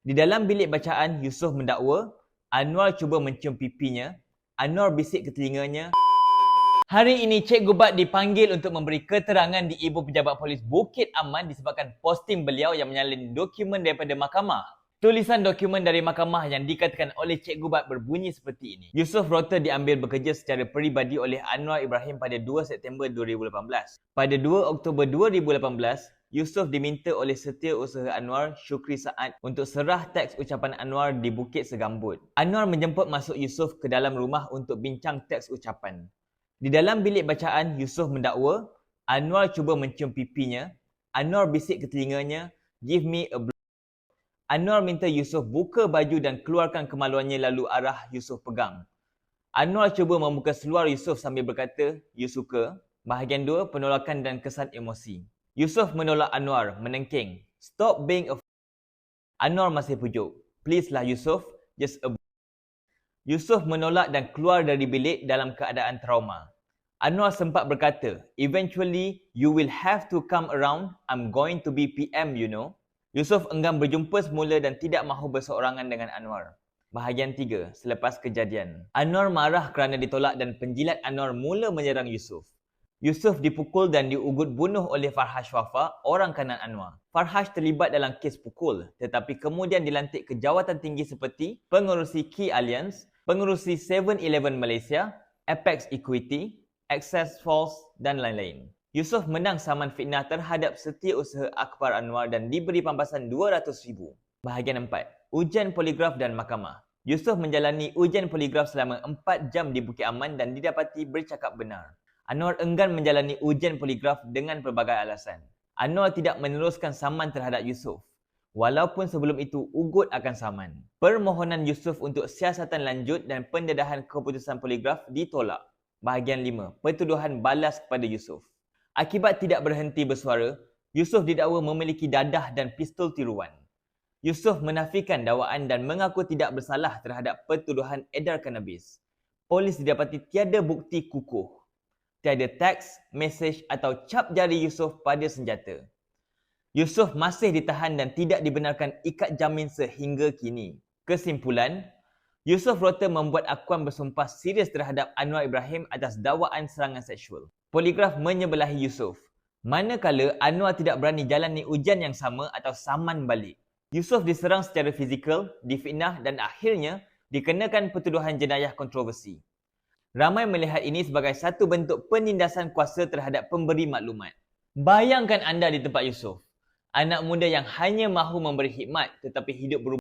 Di dalam bilik bacaan, Yusof mendakwa Anwar cuba mencium pipinya. Anwar bisik ke telinganya. Hari ini Cik Gubat dipanggil untuk memberi keterangan di Ibu Pejabat Polis Bukit Aman disebabkan posting beliau yang menyalin dokumen daripada mahkamah. Tulisan dokumen dari mahkamah yang dikatakan oleh Cik Gubat berbunyi seperti ini. Yusof Rota diambil bekerja secara peribadi oleh Anwar Ibrahim pada 2 September 2018. Pada 2 Oktober 2018, Yusof diminta oleh setiausaha Anwar Syukri Saad untuk serah teks ucapan Anwar di Bukit Segambut. Anwar menjemput masuk Yusof ke dalam rumah untuk bincang teks ucapan. Di dalam bilik bacaan, Yusof mendakwa Anwar cuba mencium pipinya. Anwar bisik ke telinganya, give me a blow. Anwar minta Yusof buka baju dan keluarkan kemaluannya lalu arah Yusof pegang. Anwar cuba membuka seluar Yusof sambil berkata, you suka. Bahagian dua, penolakan dan kesan emosi. Yusof menolak Anwar, menengking. Stop being a Anwar masih pujuk. Please lah Yusof, just a Yusof menolak dan keluar dari bilik dalam keadaan trauma. Anwar sempat berkata, eventually you will have to come around, I'm going to be PM you know. Yusof enggan berjumpa semula dan tidak mahu berseorangan dengan Anwar. Bahagian tiga, selepas kejadian. Anwar marah kerana ditolak dan penjilat Anwar mula menyerang Yusof. Yusof dipukul dan diugut bunuh oleh Farhash Wafa, orang kanan Anwar. Farhash terlibat dalam kes pukul tetapi kemudian dilantik ke jawatan tinggi seperti pengurusi Key Alliance, pengurusi 7-Eleven Malaysia, Apex Equity, Access Force dan lain-lain. Yusof menang saman fitnah terhadap setiausaha Akbar Anwar dan diberi pampasan RM200,000. Bahagian 4. Ujian poligraf dan mahkamah. Yusof menjalani ujian poligraf selama 4 jam di Bukit Aman dan didapati bercakap benar. Anwar enggan menjalani ujian poligraf dengan pelbagai alasan. Anwar tidak meneruskan saman terhadap Yusof. Walaupun sebelum itu ugut akan saman. Permohonan Yusof untuk siasatan lanjut dan pendedahan keputusan poligraf ditolak. Bahagian 5. Pertuduhan balas kepada Yusof. Akibat tidak berhenti bersuara, Yusof didakwa memiliki dadah dan pistol tiruan. Yusof menafikan dakwaan dan mengaku tidak bersalah terhadap pertuduhan edar kanabis. Polis didapati tiada bukti kukuh tiada teks, mesej atau cap jari Yusof pada senjata. Yusof masih ditahan dan tidak dibenarkan ikat jamin sehingga kini. Kesimpulan, Yusof Rota membuat akuan bersumpah serius terhadap Anwar Ibrahim atas dakwaan serangan seksual. Poligraf menyebelahi Yusof. Manakala Anwar tidak berani jalani ujian yang sama atau saman balik. Yusof diserang secara fizikal, difitnah dan akhirnya dikenakan pertuduhan jenayah kontroversi. Ramai melihat ini sebagai satu bentuk penindasan kuasa terhadap pemberi maklumat. Bayangkan anda di tempat Yusof. Anak muda yang hanya mahu memberi khidmat tetapi hidup berubah.